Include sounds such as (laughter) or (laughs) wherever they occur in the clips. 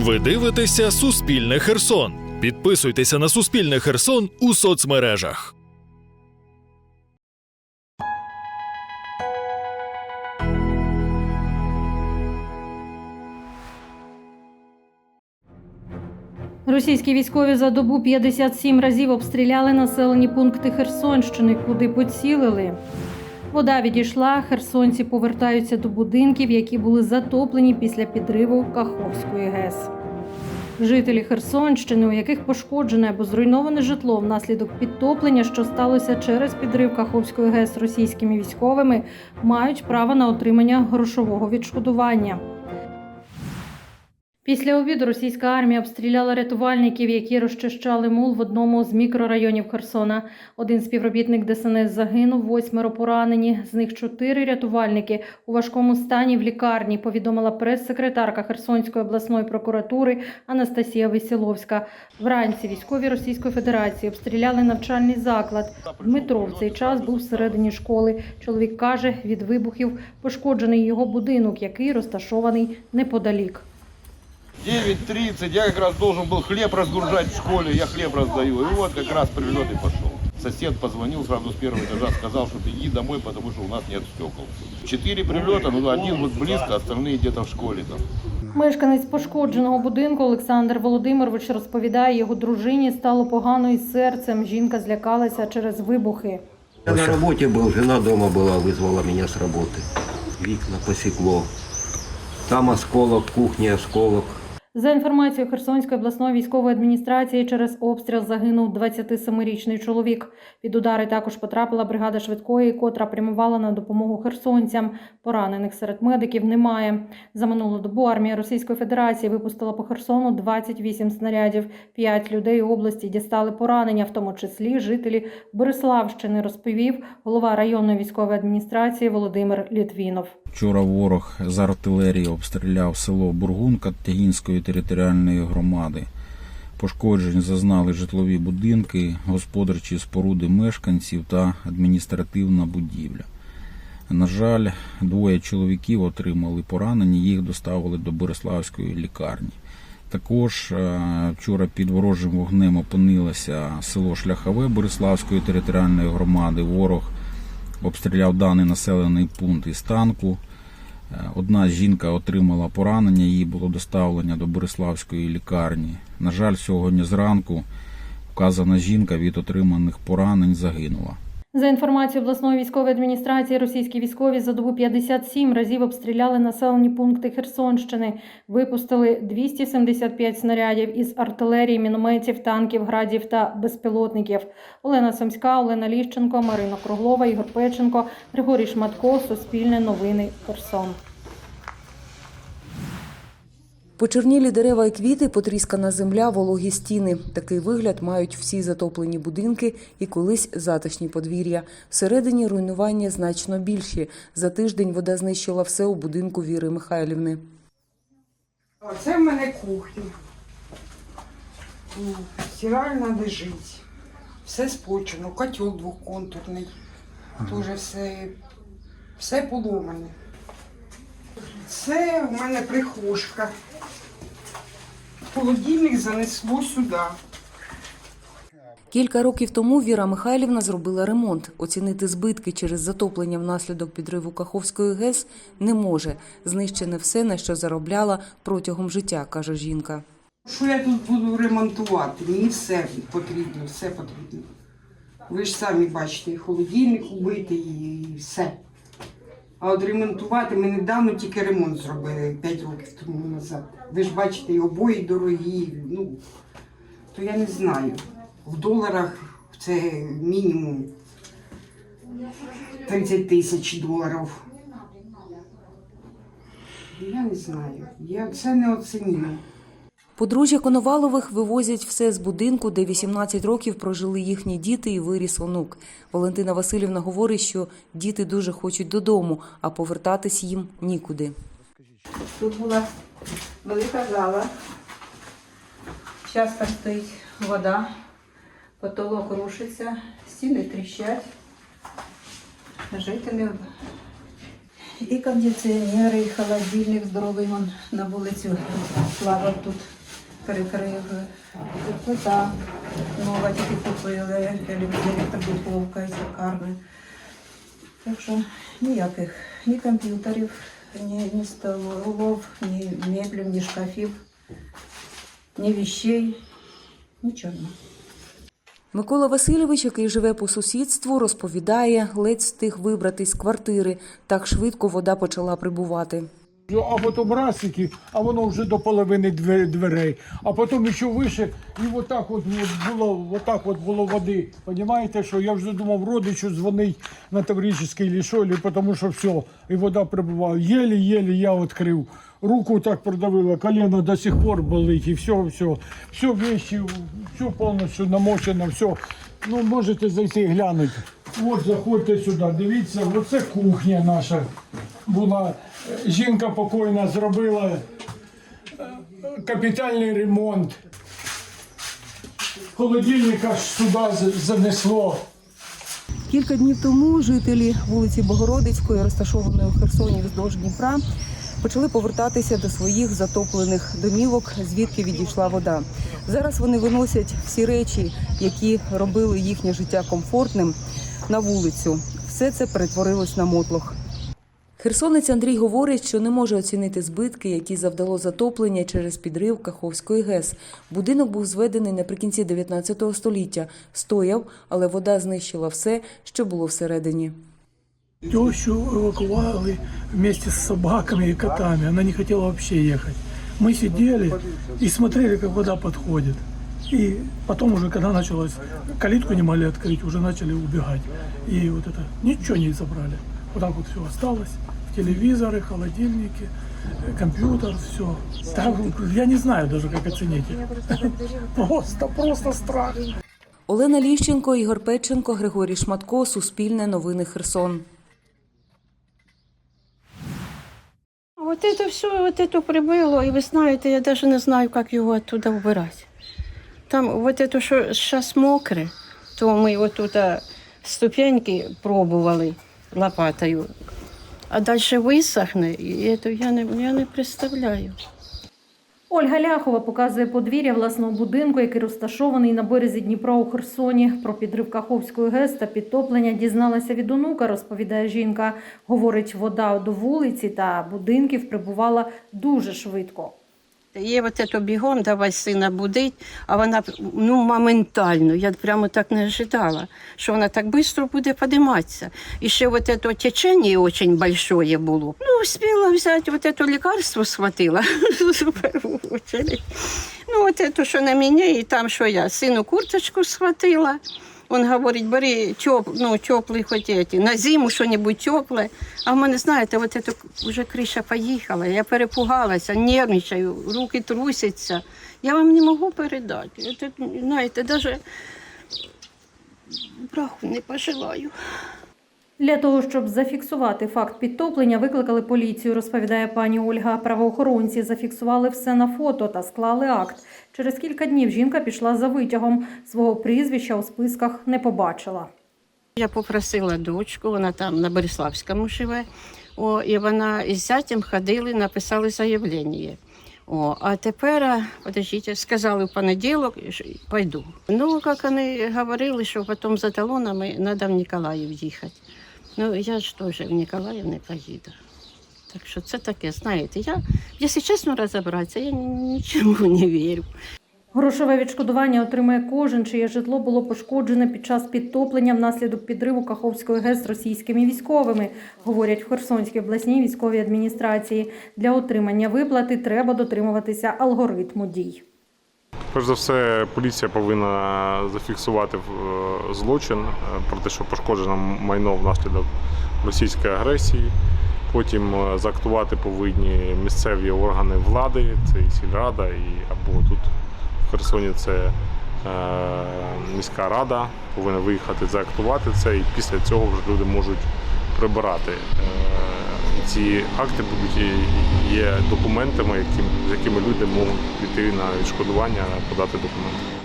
Ви дивитеся Суспільне Херсон. Підписуйтеся на Суспільне Херсон у соцмережах. Російські військові за добу 57 разів обстріляли населені пункти Херсонщини, куди поцілили. Вода відійшла, херсонці повертаються до будинків, які були затоплені після підриву Каховської ГЕС. Жителі Херсонщини, у яких пошкоджене або зруйноване житло внаслідок підтоплення, що сталося через підрив Каховської ГЕС російськими військовими, мають право на отримання грошового відшкодування. Після обіду російська армія обстріляла рятувальників, які розчищали мул в одному з мікрорайонів Херсона. Один співробітник ДСНС загинув, восьмеро поранені. З них чотири рятувальники у важкому стані в лікарні. Повідомила прес-секретарка Херсонської обласної прокуратури Анастасія Весіловська. Вранці військові Російської Федерації обстріляли навчальний заклад. Дмитро в цей час був всередині школи. Чоловік каже, від вибухів пошкоджений його будинок, який розташований неподалік. 9.30, я как раз должен был хлеб разгружать в школе, я хлеб раздаю. И вот как раз прилет и пошел. Сосед позвонил сразу с первого этажа, сказал, что ты иди домой, потому что у нас нет стекол. Четыре прилета, ну один вот близко, остальные где-то в школе там. Мешканець пошкодженого будинку Олександр Володимирович розповідає, його дружині стало погано із серцем. Жінка злякалася через вибухи. Я на работе был, жена дома была, вызвала меня с работы. Вікна посекло. Там осколок, в кухне осколок. За інформацією Херсонської обласної військової адміністрації, через обстріл загинув 27-річний чоловік. Під удари також потрапила бригада швидкої, котра прямувала на допомогу херсонцям. Поранених серед медиків немає. За минулу добу армія Російської Федерації випустила по Херсону 28 снарядів. П'ять людей області дістали поранення, в тому числі жителі Бориславщини, розповів голова районної військової адміністрації Володимир Літвінов. Вчора ворог з артилерії обстріляв село Бургунка Тягінської територіальної громади. Пошкоджень зазнали житлові будинки, господарчі споруди мешканців та адміністративна будівля. На жаль, двоє чоловіків отримали поранення, їх доставили до Бориславської лікарні. Також е, вчора під ворожим вогнем опинилося село Шляхове Бориславської територіальної громади. Ворог обстріляв даний населений пункт із танку. Е, Одна жінка отримала поранення, їй було доставлення до Бориславської лікарні. На жаль, сьогодні зранку вказана жінка від отриманих поранень загинула. За інформацією обласної військової адміністрації, російські військові за добу 57 разів обстріляли населені пункти Херсонщини, випустили 275 снарядів із артилерії, мінометів, танків, градів та безпілотників. Олена Сомська, Олена Ліщенко, Марина Круглова, Ігор Печенко, Григорій Шматко, Суспільне новини, Херсон. Почернілі дерева і квіти, потріскана земля, вологі стіни. Такий вигляд мають всі затоплені будинки і колись затишні подвір'я. Всередині руйнування значно більші. За тиждень вода знищила все у будинку Віри Михайлівни. Оце в мене кухня. Стиральна лежить. Все спочено, котел двохконтурний. Дуже все, все поломане. Це в мене прихожка. Холодильник занесло сюди. Кілька років тому Віра Михайлівна зробила ремонт. Оцінити збитки через затоплення внаслідок підриву Каховської ГЕС не може. Знищене все, на що заробляла протягом життя, каже жінка. Що я тут буду ремонтувати? Мені все потрібно, все потрібно. Ви ж самі бачите, і холодильник убитий, і все. А от ремонтувати ми недавно тільки ремонт зробили 5 років тому назад. Ви ж бачите, і обої дорогі. Ну, то я не знаю. В доларах це мінімум 30 тисяч доларів. Я не знаю. Я це не оцінюю. Подружжя Коновалових вивозять все з будинку, де 18 років прожили їхні діти і виріс онук. Валентина Васильівна говорить, що діти дуже хочуть додому, а повертатись їм нікуди. Тут була велика зала. Зараз стоїть вода, потолок рушиться, стіни тріщать. Жити не, і кондиціонери, і холодильник здоровий вон на вулицю. Слава тут перекрив. Плита нова тільки купили, електродуховка і цукарна. Так що ніяких ні комп'ютерів, ні, ні столов, ні меблів, ні шкафів, ні вещей, нічого. Микола Васильович, який живе по сусідству, розповідає, ледь встиг вибратись з квартири. Так швидко вода почала прибувати. А потім расики, а воно вже до половини дверей. А потім ще вище, і отак от, було, отак от було води. Понімаєте, що я вже думав родичу дзвонить на Таврический лішолі, тому що все, і вода прибувала. Єлі-єлі я відкрив. Руку так продавило, колено до сих пор болить, і все, все, все вещи, все повністю намочено, все. Ну, можете зайти глянути. От заходьте сюди, дивіться, оце кухня наша була. Жінка покойна зробила е, капітальний ремонт. Холодильника сюди занесло. Кілька днів тому жителі вулиці Богородицької, розташованої у Херсоні вздовж Дніпра, почали повертатися до своїх затоплених домівок, звідки відійшла вода. Зараз вони виносять всі речі, які робили їхнє життя комфортним, на вулицю. Все це перетворилось на мотлох. Херсонець Андрій говорить, що не може оцінити збитки, які завдало затоплення через підрив Каховської ГЕС. Будинок був зведений наприкінці 19 століття, стояв, але вода знищила все, що було всередині. Тещу эвакуировали вместе с собаками и котами. Она не хотела вообще ехать. Мы сидели и смотрели, как вода подходит. И потом уже, когда началось, калитку не могли открыть, уже начали убегать. И вот это, ничего не забрали. Вот так вот все осталось. Телевизоры, холодильники, э, компьютер, все. Так, я не знаю даже, как оценить. Просто, просто страх. Олена Ліщенко, Ігор Петченко, Григорій Шматко, Суспільне новини Херсон. Вот это все, вот это прибыло, и вы знаете, я даже не знаю, как его оттуда убирать. Там вот это, что сейчас мокре, то мы вот тут а, ступеньки пробовали лопатою, а дальше висохне, і это я не, я не представляю. Ольга Ляхова показує подвір'я власного будинку, який розташований на березі Дніпра у Херсоні. Про підрив Каховської ГЕС та підтоплення дізналася від онука, розповідає жінка. Говорить, вода до вулиці та будинків прибувала дуже швидко. Є вот это бігом, давай сина будить, а вона ну, моментально, я прямо так не ожидала, що вона так швидко буде підійматися. І ще вот это течение очень большое було. Ну, успіла взяти вот это лекарство, схватила (laughs) в першу очередь. Ну, вот это, що на мене, і там, що я, сину курточку схватила. Он говорить, бери теп, ну, теплий хоч эти, на зиму щось тепле. А в мене, знаєте, от это вже криша поїхала, я перепугалася, нервничаю, руки трусяться. Я вам не можу передати. Это, знаєте, навіть браху не пожелаю. Для того, щоб зафіксувати факт підтоплення, викликали поліцію, розповідає пані Ольга. Правоохоронці зафіксували все на фото та склали акт. Через кілька днів жінка пішла за витягом. Свого прізвища у списках не побачила. Я попросила дочку, вона там на Бориславському живе. О, і вона із зятям ходили, написали заявлення. О, а тепер, а, подождите, сказали в понеділок, що пойду. Ну, як вони говорили, що потім за талонами треба в Ніколаїв їхати. Ну, я ж теж в Ніколаїв не поїду. Так що це таке, знаєте, я, якщо чесно розібратися, я ні- нічому (laughs) не вірю. Грошове відшкодування отримає кожен, чиє житло було пошкоджене під час підтоплення внаслідок підриву Каховської ГЕС російськими військовими, говорять в Херсонській обласній військовій адміністрації. Для отримання виплати треба дотримуватися алгоритму дій. Перш за все, поліція повинна зафіксувати е, злочин е, про те, що пошкоджено майно внаслідок російської агресії. Потім е, заактувати повинні місцеві органи влади, це і сільрада, і або тут в Херсоні це е, міська рада, повинна виїхати заактувати це, і після цього вже люди можуть прибирати. Е, ці акти будуть є документами, з якими люди можуть піти на відшкодування, подати документи.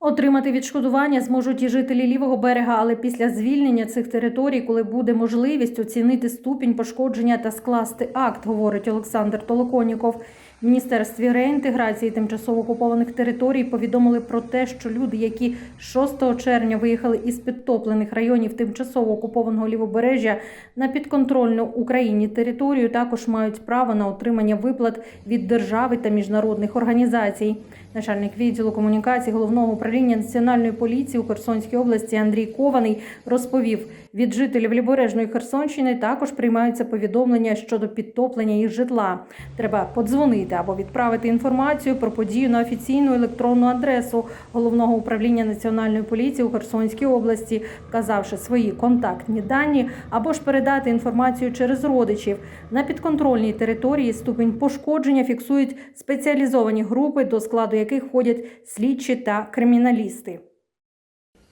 Отримати відшкодування зможуть і жителі лівого берега, але після звільнення цих територій, коли буде можливість оцінити ступінь пошкодження та скласти акт, говорить Олександр Толоконіков. Міністерстві реінтеграції тимчасово окупованих територій повідомили про те, що люди, які 6 червня виїхали із підтоплених районів тимчасово окупованого лівобережжя на підконтрольну Україні територію, також мають право на отримання виплат від держави та міжнародних організацій. Начальник відділу комунікації головного управління національної поліції у Херсонській області Андрій Кований розповів, від жителів лівобережної Херсонщини також приймаються повідомлення щодо підтоплення їх житла. Треба подзвонити або відправити інформацію про подію на офіційну електронну адресу головного управління національної поліції у Херсонській області, вказавши свої контактні дані, або ж передати інформацію через родичів. На підконтрольній території ступінь пошкодження фіксують спеціалізовані групи, до складу яких входять слідчі та криміналісти.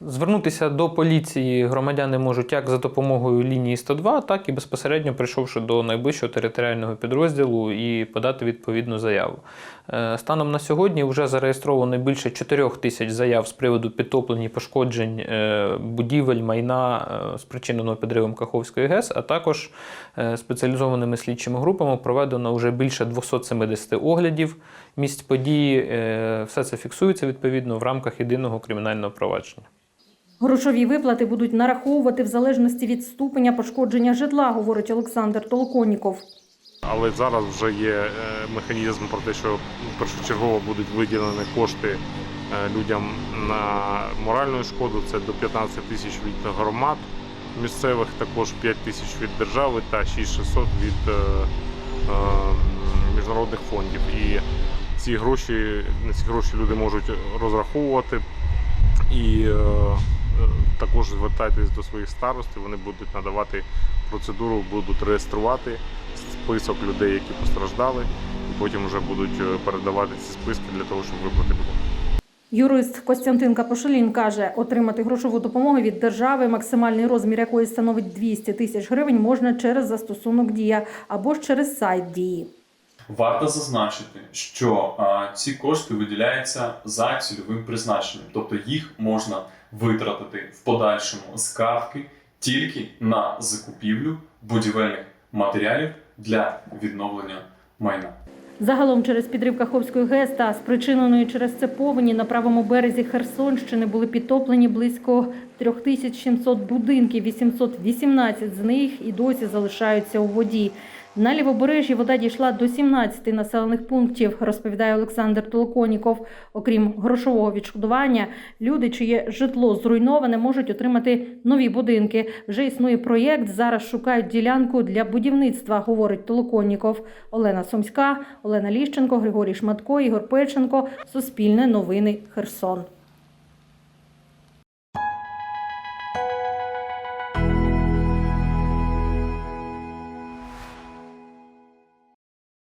Звернутися до поліції громадяни можуть як за допомогою лінії 102, так і безпосередньо прийшовши до найближчого територіального підрозділу і подати відповідну заяву. Е, Станом на сьогодні вже зареєстровано більше 4 тисяч заяв з приводу підтоплень і пошкоджень е, будівель, майна, е, спричиненого підривом Каховської ГЕС, а також спеціалізованими слідчими групами проведено вже більше 270 оглядів місць події. Все це фіксується відповідно в рамках єдиного кримінального провадження. Грошові виплати будуть нараховувати в залежності від ступеня пошкодження житла, говорить Олександр Толоконіков. Але зараз вже є е, механізм про те, що першочергово будуть виділені кошти е, людям на моральну шкоду. Це до 15 тисяч від громад місцевих, також 5 тисяч від держави та 6600 від е, міжнародних фондів. І ці гроші на ці гроші люди можуть розраховувати і також звертайтесь до своїх старостів. Вони будуть надавати процедуру, будуть реєструвати список людей, які постраждали, і потім вже будуть е, передавати ці списки для того, щоб виплати були. Юрист Костянтин Капошелін каже, отримати грошову допомогу від держави, максимальний розмір якої становить 200 тисяч гривень, можна через застосунок Дія або ж через сайт Дії. Варто зазначити, що а, ці кошти виділяються за цільовим призначенням, тобто їх можна витратити в подальшому з картки тільки на закупівлю будівельних матеріалів для відновлення майна. Загалом через підрив Каховської ГЕС та спричиненої через це повені на правому березі Херсонщини були підтоплені близько 3700 будинків, 818 з них і досі залишаються у воді. На лівобережжі вода дійшла до 17 населених пунктів, розповідає Олександр Толоконіков. Окрім грошового відшкодування, люди, чиє житло зруйноване, можуть отримати нові будинки. Вже існує проєкт. Зараз шукають ділянку для будівництва, говорить Толоконіков. Олена Сумська, Олена Ліщенко, Григорій Шматко, Ігор Печенко. Суспільне новини Херсон.